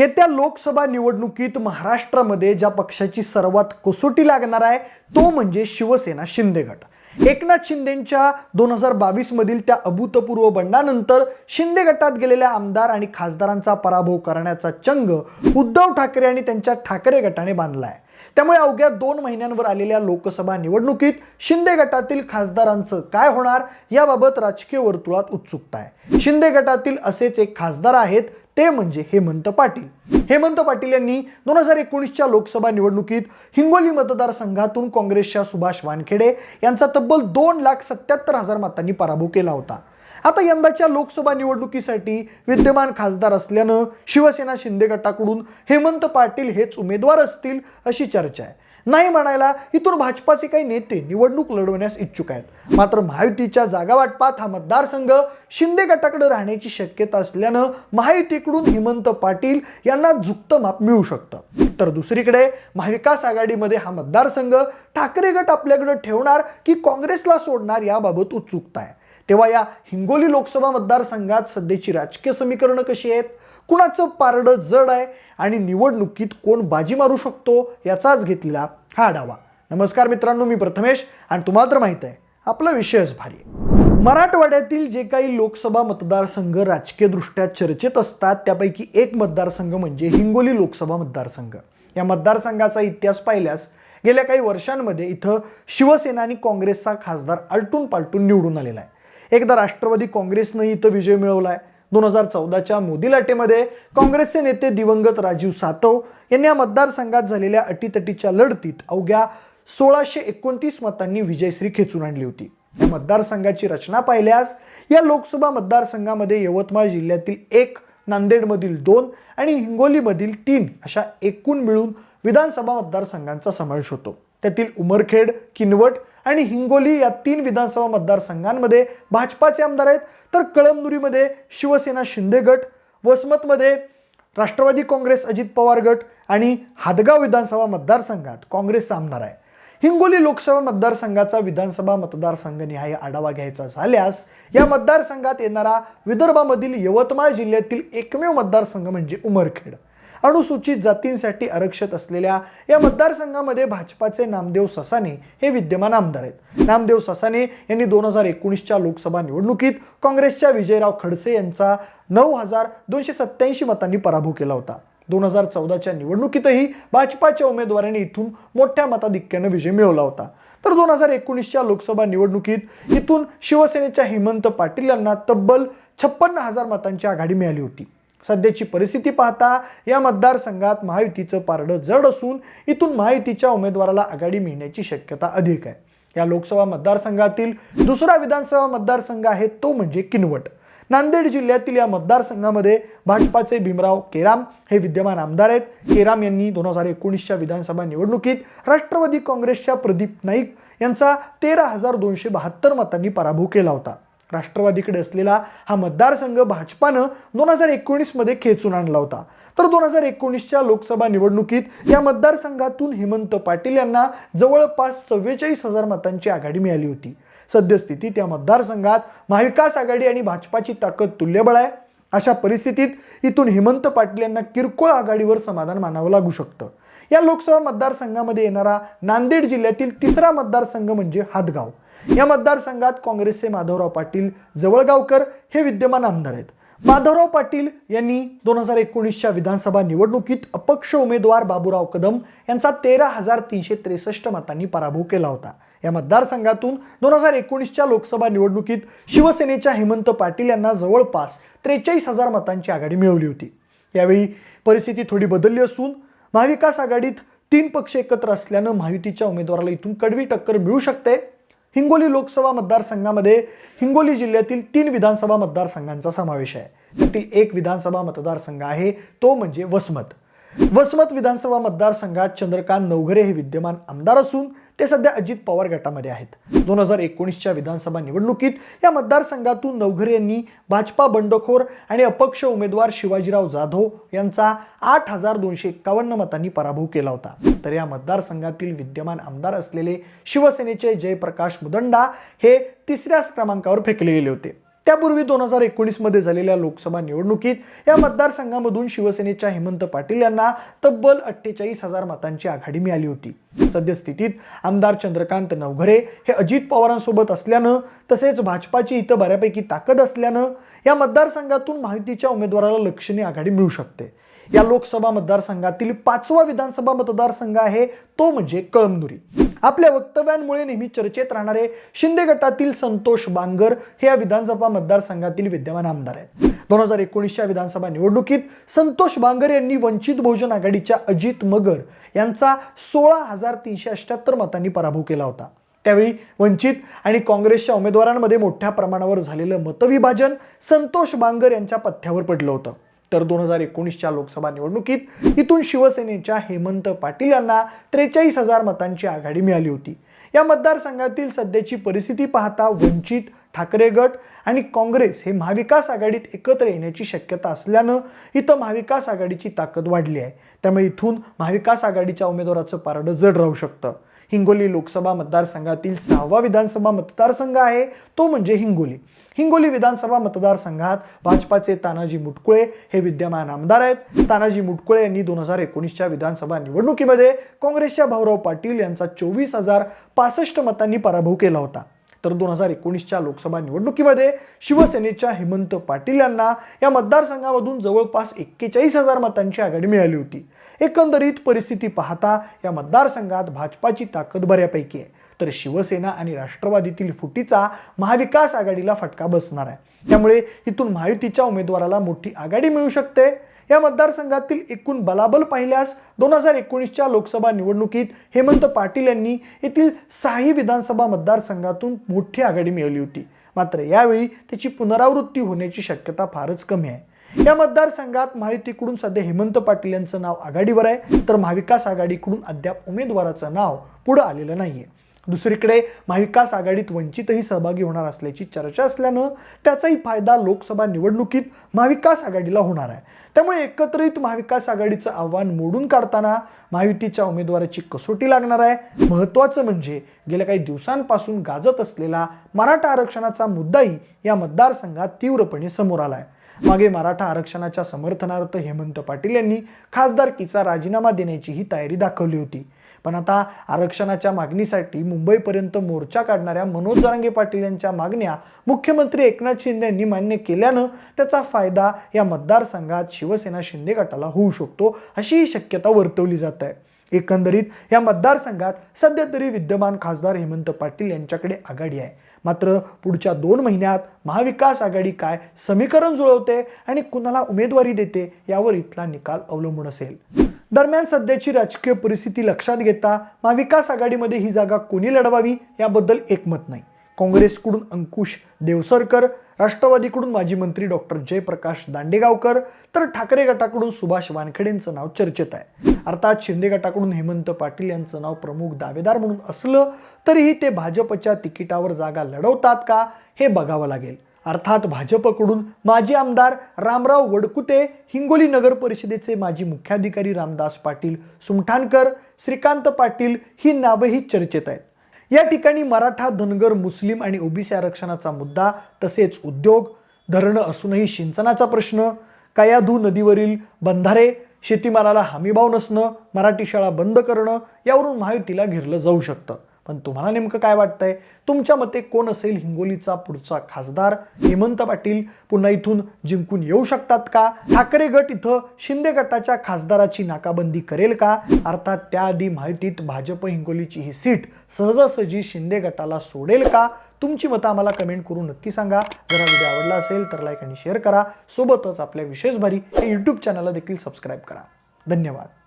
येत्या लोकसभा निवडणुकीत महाराष्ट्रामध्ये ज्या पक्षाची सर्वात कसोटी लागणार आहे तो म्हणजे शिवसेना शिंदे गट. एकनाथ शिंदेंच्या दोन हजार बावीसमधील त्या अभूतपूर्व बंडानंतर शिंदे गटात गेलेल्या आमदार आणि खासदारांचा पराभव करण्याचा चंग उद्धव ठाकरे आणि त्यांच्या ठाकरे गटाने बांधला आहे त्यामुळे अवघ्या दोन महिन्यांवर आलेल्या लोकसभा निवडणुकीत शिंदे गटातील खासदारांचं काय होणार याबाबत राजकीय वर्तुळात उत्सुकता आहे. शिंदे गटातील असेच एक खासदार आहेत ते म्हणजे हेमंत पाटील. हेमंत पाटील यांनी दोन हजार एकोणीसच्या लोकसभा निवडणुकीत हिंगोली मतदारसंघातून काँग्रेसच्या सुभाष वानखेडे यांचा तब्बल दोन लाख सत्याहत्तर हजार मतांनी पराभव केला होता. आता यंदाच्या लोकसभा निवडणुकीसाठी विद्यमान खासदार असल्यानं शिवसेना शिंदे गटाकडून हेमंत पाटील हेच उमेदवार असतील अशी चर्चा आहे. नाही म्हणायला इथून भाजपाचे काही नेते निवडणूक लढवण्यास इच्छुक आहेत. मात्र महायुतीच्या जागा वाटपात हा मतदारसंघ शिंदे गटाकडे राहण्याची शक्यता असल्यानं महायुतीकडून हेमंत पाटील यांना झुकतं माप मिळू शकतं. तर दुसरीकडे महाविकास आघाडीमध्ये हा मतदारसंघ ठाकरे गट आपल्याकडे ठेवणार की काँग्रेसला सोडणार याबाबत उत्सुकता आहे. तेव्हा या हिंगोली लोकसभा मतदारसंघात सध्याची राजकीय समीकरणं कशी आहेत? कुणाचं पारडं जड आहे आणि निवडणुकीत कोण बाजी मारू शकतो याचाच घेतलेला हा आढावा. नमस्कार मित्रांनो मी प्रथमेश आणि तुम्हाला तर माहीत आहे आपला विषयच भारी मराठवाड्यातील जे काही लोकसभा मतदारसंघ राजकीयदृष्ट्या चर्चेत असतात त्यापैकी एक मतदारसंघ म्हणजे हिंगोली लोकसभा मतदारसंघ. या मतदारसंघाचा इतिहास पाहिल्यास गेल्या काही वर्षांमध्ये इथं शिवसेना आणि काँग्रेसचा खासदार आलटून पालटून निवडून आलेला आहे. एकदा राष्ट्रवादी काँग्रेसनं इथं विजय मिळवला आहे. दोन हजार चौदाच्या मोदी लाटेमध्ये काँग्रेसचे नेते दिवंगत राजीव सातव यांनी या मतदारसंघात झालेल्या अटीतटीच्या लढतीत अवघ्या सोळाशे एकोणतीस मतांनी विजयश्री खेचून आणली होती. या मतदारसंघाची रचना पाहिल्यास या लोकसभा मतदारसंघामध्ये यवतमाळ जिल्ह्यातील एक नांदेडमधील दोन आणि हिंगोलीमधील तीन अशा एकूण मिळून विधानसभा मतदारसंघांचा समावेश होतो. त्यातील उमरखेड किनवट आणि हिंगोली या तीन विधानसभा मतदारसंघांमध्ये भाजपाचे आमदार आहेत. तर कळमनुरीमध्ये शिवसेना शिंदे गट वसमतमध्ये राष्ट्रवादी काँग्रेस अजित पवार गट आणि हादगाव विधानसभा मतदारसंघात काँग्रेसचा आमदार आहे. हिंगोली लोकसभा मतदारसंघाचा विधानसभा मतदारसंघनिहाय आढावा घ्यायचा झाल्यास या मतदारसंघात येणारा विदर्भामधील यवतमाळ जिल्ह्यातील एकमेव मतदारसंघ म्हणजे उमरखेड. अनुसूचित जातींसाठी आरक्षित असलेल्या या मतदारसंघामध्ये भाजपाचे नामदेव ससाने हे विद्यमान आमदार आहेत. नामदेव ससाने यांनी दोन हजार एकोणीसच्या लोकसभा निवडणुकीत काँग्रेसच्या विजयराव खडसे यांचा नऊ हजार दोनशे सत्त्याऐंशी मतांनी पराभव केला होता. दोन हजार चौदाच्या निवडणुकीतही भाजपाच्या उमेदवारांनी इथून मोठ्या मताधिक्यानं विजय मिळवला होता. तर दोन हजार एकोणीसच्या लोकसभा निवडणुकीत इथून शिवसेनेच्या हेमंत पाटील यांना तब्बल छप्पन्न हजार मतांची आघाडी मिळाली होती. सध्याची परिस्थिती पाहता या मतदारसंघात महायुतीचं पारडं जड असून इथून महायुतीच्या उमेदवाराला आघाडी मिळण्याची शक्यता अधिक आहे. या लोकसभा मतदारसंघातील दुसरा विधानसभा मतदारसंघ आहे तो म्हणजे किनवट. नांदेड जिल्ह्यातील या मतदारसंघामध्ये भाजपाचे भीमराव केराम हे विद्यमान आमदार आहेत. केराम यांनी दोन हजार एकोणीसच्या विधानसभा निवडणुकीत राष्ट्रवादी काँग्रेसच्या प्रदीप नाईक यांचा तेरा हजार दोनशे बहात्तर मतांनी पराभव केला होता. राष्ट्रवादीकडे असलेला हा मतदारसंघ भाजपानं दोन हजार एकोणीसमध्ये खेचून आणला होता. तर दोन हजार एकोणीसच्या लोकसभा निवडणुकीत या मतदारसंघातून हेमंत पाटील यांना जवळपास चव्वेचाळीस हजार मतांची आघाडी मिळाली होती. सद्यस्थितीत या मतदारसंघात महाविकास आघाडी आणि भाजपाची ताकद तुल्यबळ आहे. अशा परिस्थितीत इथून हेमंत पाटील यांना किरकोळ आघाडीवर समाधान मानावं लागू शकतं. या लोकसभा मतदारसंघामध्ये येणारा नांदेड जिल्ह्यातील तिसरा मतदारसंघ म्हणजे हातगाव. या मतदारसंघात काँग्रेसचे माधवराव पाटील जवळगावकर हे विद्यमान आमदार आहेत. माधवराव पाटील यांनी दोन हजार एकोणीसच्या विधानसभा निवडणुकीत अपक्ष उमेदवार बाबूराव कदम यांचा तेरा हजार तीनशे त्रेसष्ट मतांनी पराभव केला होता. या मतदारसंघातून दोन हजार एकोणीसच्या लोकसभा निवडणुकीत शिवसेनेच्या हेमंत पाटील यांना जवळपास त्रेचाळीस हजार मतांची आघाडी मिळवली होती. यावेळी परिस्थिती थोडी बदलली असून महाविकास आघाडीत तीन पक्ष एकत्र असल्यानं महायुतीच्या उमेदवाराला इथून कडवी टक्कर मिळू शकते. हिंगोली लोकसभा मतदारसंघामध्ये हिंगोली जिल्ह्यातील तीन विधानसभा मतदारसंघांचा समावेश आहे. त्यातील एक विधानसभा मतदारसंघ आहे तो म्हणजे वसमत. वसमत विधानसभा मतदारसंघात चंद्रकांत नवघरे हे विद्यमान आमदार असून ते सध्या अजित पवार गटामध्ये आहेत. दोन हजार एकोणीसच्या विधानसभा निवडणुकीत या मतदारसंघातून नवघरे यांनी भाजपा बंडखोर आणि अपक्ष उमेदवार शिवाजीराव जाधव यांचा आठ हजार दोनशे एक्कावन्न मतांनी पराभव केला होता. तर या मतदारसंघातील विद्यमान आमदार असलेले शिवसेनेचे जयप्रकाश मुदंडा हे तिसऱ्याच क्रमांकावर फेकले गेले होते. त्यापूर्वी दोन हजार एकोणीसमध्ये झालेल्या लोकसभा निवडणुकीत या मतदारसंघामधून शिवसेनेच्या हेमंत पाटील यांना तब्बल अठ्ठेचाळीस हजार मतांची आघाडी मिळाली होती. सद्यस्थितीत आमदार चंद्रकांत नवघरे हे अजित पवारांसोबत असल्यानं तसेच भाजपाची इथं बऱ्यापैकी ताकद असल्यानं या मतदारसंघातून माहितीच्या उमेदवाराला लक्षणीय आघाडी मिळू शकते. या लोकसभा मतदारसंघातील पाचवा विधानसभा मतदारसंघ आहे तो म्हणजे कळमनुरी. आपल्या वक्तव्यांमुळे नेहमी चर्चेत राहणारे शिंदे गटातील संतोष बांगर हे या विधानसभा मतदारसंघातील विद्यमान आमदार आहेत. दोन हजार एकोणीसच्या विधानसभा निवडणुकीत संतोष बांगर यांनी वंचित बहुजन आघाडीच्या अजित मगर यांचा सोळा हजार तीनशे अठ्याहत्तर मतांनी पराभव केला होता. त्यावेळी वंचित आणि काँग्रेसच्या उमेदवारांमध्ये मोठ्या प्रमाणावर झालेलं मतविभाजन संतोष बांगर यांच्या पथ्यावर पडलं होतं. तर दोन हजार एकोणीसच्या लोकसभा निवडणुकीत इथून शिवसेनेच्या हेमंत पाटील यांना त्रेचाळीस हजार मतांची आघाडी मिळाली होती. या मतदारसंघातील सध्याची परिस्थिती पाहता वंचित ठाकरे गट आणि काँग्रेस हे महाविकास आघाडीत एकत्र येण्याची शक्यता असल्यानं इथं महाविकास आघाडीची ताकद वाढली आहे. त्यामुळे इथून महाविकास आघाडीच्या उमेदवाराचं पारडं जड राहू शकतं. हिंगोली लोकसभा मतदारसंघातील सहावा विधानसभा मतदारसंघ आहे तो म्हणजे हिंगोली. हिंगोली विधानसभा मतदारसंघात भाजपाचे तानाजी मुटकुळे हे विद्यमान आमदार आहेत. तानाजी मुटकुळे यांनी दोन हजार एकोणीसच्या विधानसभा निवडणुकीमध्ये काँग्रेसच्या भाऊराव पाटील यांचा चोवीस हजार पासष्ट मतांनी पराभव केला होता. तर दोन हजार एकोणीसच्या लोकसभा निवडणुकीमध्ये शिवसेनेच्या हेमंत पाटील यांना या मतदारसंघामधून जवळपास एक्केचाळीस हजार मतांची आघाडी मिळाली होती. एकंदरीत परिस्थिती पाहता या मतदारसंघात भाजपाची ताकद बऱ्यापैकी आहे. तर शिवसेना आणि राष्ट्रवादीतील फुटीचा महाविकास आघाडीला फटका बसणार आहे. त्यामुळे इथून महायुतीच्या उमेदवाराला मोठी आघाडी मिळू शकते. या मतदारसंघातील एकूण बलाबल पाहिल्यास दोन हजार एकोणीसच्या लोकसभा निवडणुकीत हेमंत पाटील यांनी येथील सहाही विधानसभा मतदारसंघातून मोठी आघाडी मिळवली होती. मात्र यावेळी त्याची पुनरावृत्ती होण्याची शक्यता फारच कमी आहे. या मतदारसंघात महायुतीकडून सध्या हेमंत पाटील यांचं नाव आघाडीवर आहे तर महाविकास आघाडीकडून अद्याप उमेदवाराचं नाव पुढं आलेलं नाहीये. दुसरीकडे महाविकास आघाडीत वंचितही सहभागी होणार असल्याची चर्चा असल्यानं त्याचाही फायदा लोकसभा निवडणुकीत महाविकास आघाडीला होणार आहे. त्यामुळे एकत्रित महाविकास आघाडीचं आव्हान मोडून काढताना महायुतीच्या उमेदवाराची कसोटी लागणार आहे. महत्त्वाचं म्हणजे गेल्या काही दिवसांपासून गाजत असलेला मराठा आरक्षणाचा मुद्दाही या मतदारसंघात तीव्रपणे समोर आला आहे मागे मराठा आरक्षणाच्या समर्थनार्थ हेमंत पाटील यांनी खासदारकीचा राजीनामा देण्याचीही तयारी दाखवली होती. पण आता आरक्षणाच्या मागणीसाठी मुंबईपर्यंत मोर्चा काढणाऱ्या मनोज जरांगे पाटील यांच्या मागण्या मुख्यमंत्री एकनाथ शिंदे यांनी मान्य केल्यानं त्याचा फायदा या मतदारसंघात शिवसेना शिंदे गटाला होऊ शकतो अशीही शक्यता वर्तवली जात आहे. एकंदरीत या मतदारसंघात सध्या तरी विद्यमान खासदार हेमंत पाटील यांच्याकडे आघाडी आहे. मात्र पुढच्या दोन महिन्यात महाविकास आघाडी काय समीकरण जुळवते आणि कुणाला उमेदवारी देते यावर इथला निकाल अवलंबून असेल. दरम्यान सध्याची राजकीय परिस्थिती लक्षात घेता महाविकास आघाडीमध्ये ही जागा कोणी लढवावी याबद्दल एकमत नाही. काँग्रेसकडून अंकुश देवसरकर राष्ट्रवादीकडून माजी मंत्री डॉक्टर जयप्रकाश दांडेगावकर तर ठाकरे गटाकडून सुभाष वानखेडेंचं नाव चर्चेत आहे. अर्थात शिंदे गटाकडून हेमंत पाटील यांचं नाव प्रमुख दावेदार म्हणून असलं तरीही ते भाजपच्या तिकिटावर जागा लढवतात का हे बघावं लागेल. अर्थात भाजपकडून माजी आमदार रामराव वडकुते हिंगोली नगर परिषदेचे माजी मुख्याधिकारी रामदास पाटील सुमठाणकर श्रीकांत पाटील ही नावंही चर्चेत आहेत. या ठिकाणी मराठा धनगर मुस्लिम आणि ओबीसी आरक्षणाचा मुद्दा तसेच उद्योग धरणं असूनही सिंचनाचा प्रश्न कयाधू नदीवरील बंधारे शेतीमालाला हमीभाव नसणं मराठी शाळा बंद करणं यावरून महायुतीला घेरलं जाऊ शकतं. पण तुम्हाला नेमकं काय वाटतंय? तुमच्या मते कोण असेल हिंगोलीचा पुढचा खासदार? हेमंत पाटील पुन्हा इथून जिंकून येऊ शकतात का? ठाकरे गट इथं शिंदे गटाच्या खासदाराची नाकाबंदी करेल का? अर्थात त्याआधी माहितीत भाजप हिंगोलीची ही सीट सहजासहजी शिंदे गटाला सोडेल का? तुमची मतं आम्हाला कमेंट करून नक्की सांगा. जर व्हिडिओ आवडला असेल तर लाईक आणि शेअर करा. सोबतच आपल्या विशेष भारी हे यूट्यूब चॅनलला देखील सबस्क्राईब करा. धन्यवाद.